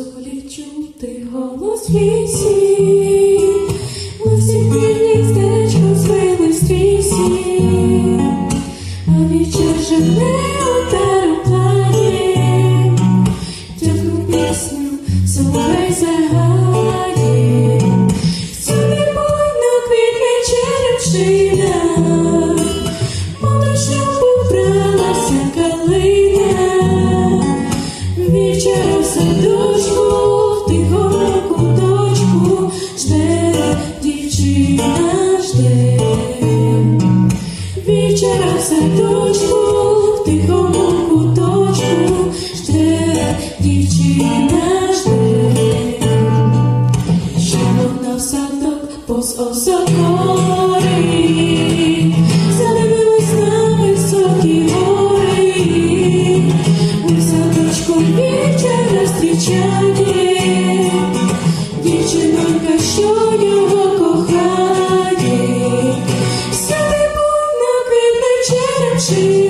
зорі чути голос в лісі, ми всі півні стежку звили стрісі, а вічер жене у тароплані, тягну пісню, соловей загає, Сюди буйно квітне черепшина, жде. В садочку, тихому куточку, жде дівчина, жде. Одна в садок поз осокори, Задивилась на високі гори, садочку вечір зустрічає, дівчинонька, що see.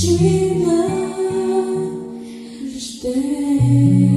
Чи наш день?